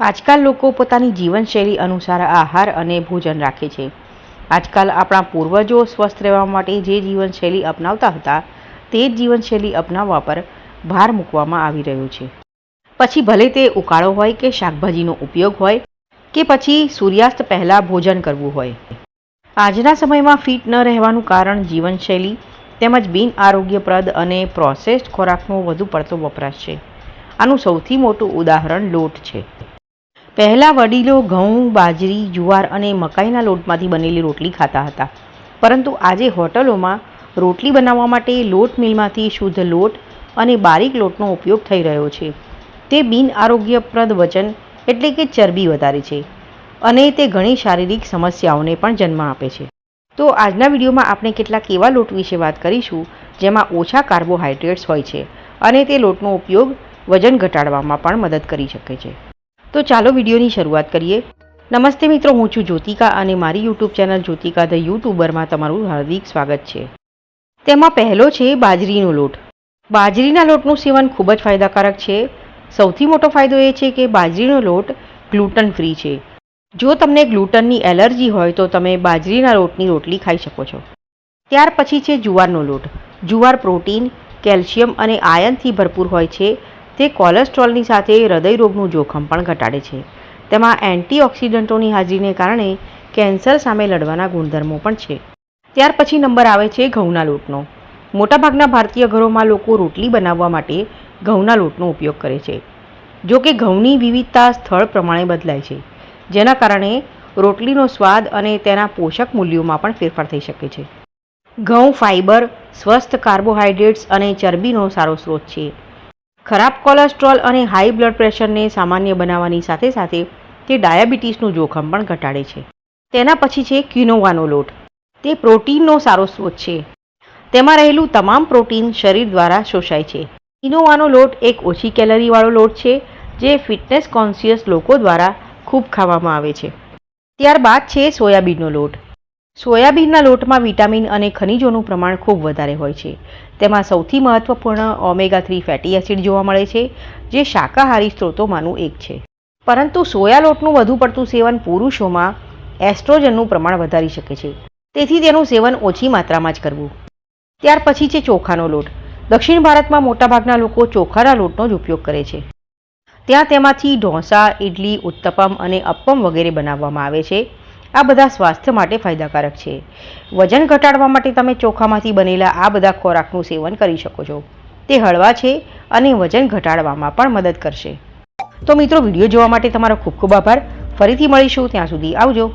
આજકાલ લોકો પોતાની જીવનશૈલી અનુસાર આહાર અને ભોજન રાખે છે. આજકાલ આપણા પૂર્વજો સ્વસ્થ રહેવા માટે જે જીવનશૈલી અપનાવતા હતા, તે જ જીવનશૈલી અપનાવવા પર ભાર મૂકવામાં આવી રહ્યો છે. પછી ભલે તે ઉકાળો હોય કે શાકભાજીનો ઉપયોગ હોય, કે પછી સૂર્યાસ્ત પહેલાં ભોજન કરવું હોય. આજના સમયમાં ફિટ ન રહેવાનું કારણ જીવનશૈલી તેમજ બિન આરોગ્યપ્રદ અને પ્રોસેસ્ડ ખોરાકનો વધુ પડતો વપરાશ છે. આનું સૌથી મોટું ઉદાહરણ લોટ છે. પહેલાં વડીલો ઘઉં, બાજરી, જુવાર અને મકાઈના લોટમાંથી બનેલી રોટલી ખાતા હતા. પરંતુ આજે હોટલોમાં રોટલી બનાવવા માટે લોટ મિલમાંથી શુદ્ધ લોટ અને બારીક લોટનો ઉપયોગ થઈ રહ્યો છે. તે બિન આરોગ્યપ્રદ વચન એટલે કે ચરબી વધારે છે અને તે ઘણી શારીરિક સમસ્યાઓને પણ જન્મ આપે છે. તો આજના વિડીયોમાં આપણે કેટલાક એવા લોટ વિશે વાત કરીશું જેમાં ઓછા કાર્બોહાઈડ્રેટ્સ હોય છે અને તે લોટનો ઉપયોગ વજન ઘટાડવામાં પણ મદદ કરી શકે છે. તો ચાલો વિડીયોની શરૂઆત કરીએ. નમસ્તે મિત્રો, હું છું જ્યોતિકા અને મારી યુટ્યુબ ચેનલ જ્યોતિકા ધ યુટ્યુબરમાં તમારું હાર્દિક સ્વાગત છે. તેમાં પહેલો છે બાજરીનો લોટ. બાજરીના લોટનું સેવન ખૂબ જ ફાયદાકારક છે. સૌથી મોટો ફાયદો એ છે કે બાજરીનો લોટ ગ્લુટન ફ્રી છે. જો તમને ગ્લુટનની એલર્જી હોય તો તમે બાજરીના લોટની રોટલી ખાઈ શકો છો. ત્યાર પછી છે જુવારનો લોટ. જુવાર પ્રોટીન, કેલ્શિયમ અને આયનથી ભરપૂર હોય છે. તે કોલેસ્ટ્રોલની સાથે હૃદયરોગનું જોખમ પણ ઘટાડે છે. તેમાં એન્ટીઓક્સિડન્ટોની હાજરીને કારણે કેન્સર સામે લડવાના ગુણધર્મો પણ છે. ત્યાર પછી નંબર આવે છે ઘઉંના લોટનો. મોટાભાગના ભારતીય ઘરોમાં લોકો રોટલી બનાવવા માટે ઘઉંના લોટનો ઉપયોગ કરે છે. જો કે ઘઉંની વિવિધતા સ્થળ પ્રમાણે બદલાય છે, જેના કારણે રોટલીનો સ્વાદ અને તેના પોષક મૂલ્યોમાં પણ ફેરફાર થઈ શકે છે. ઘઉં ફાઇબર સ્વસ્થ કાર્બોહાઈડ્રેટ્સ અને ચરબીનો સારો સ્ત્રોત છે. ખરાબ કોલેસ્ટ્રોલ અને હાઈ બ્લડ પ્રેશરને સામાન્ય બનાવવાની સાથે સાથે તે ડાયાબિટીસનું જોખમ પણ ઘટાડે છે. તેના પછી છે ક્વિનોવાનો લોટ. તે પ્રોટીનનો સારો સ્ત્રોત છે. તેમાં રહેલું તમામ પ્રોટીન શરીર દ્વારા શોષાય છે. ક્વિનોવાનો લોટ એક ઓછી કેલરીવાળો લોટ છે, જે ફિટનેસ કોન્શિયસ લોકો દ્વારા ખૂબ ખાવામાં આવે છે. ત્યારબાદ છે સોયાબીનનો લોટ. સોયાબીનના લોટમાં વિટામિન અને ખનિજોનું પ્રમાણ ખૂબ વધારે હોય છે. તેમાં સૌથી મહત્વપૂર્ણ ઓમેગા થ્રી ફેટી એસિડ જોવા મળે છે, જે શાકાહારી સ્ત્રોતોમાંનું એક છે. પરંતુ સોયા લોટનું વધુ પડતું સેવન પુરુષોમાં એસ્ટ્રોજનનું પ્રમાણ વધારી શકે છે. તેથી તેનું સેવન ઓછી માત્રામાં જ કરવું. ત્યાર પછી છે ચોખાનો લોટ. દક્ષિણ ભારતમાં મોટાભાગના લોકો ચોખાના લોટનો જ ઉપયોગ કરે છે. ત્યાં તેમાંથી ઢોસા ઇડલી ઉત્તપમ અને અપ્પમ વગેરે બનાવવામાં આવે છે. આ બધા સ્વાસ્થ્ય માટે ફાયદાકારક છે. વજન ઘટાડવા માટે તમે ચોખામાંથી બનેલા આ બધા ખોરાકનું સેવન કરી શકો છો. તે હળવા છે અને વજન ઘટાડવામાં પણ મદદ કરશે. તો મિત્રો, વીડિયો જોવા માટે તમારો ખૂબ ખૂબ આભાર. ફરીથી મળીશું, ત્યાં સુધી આવજો.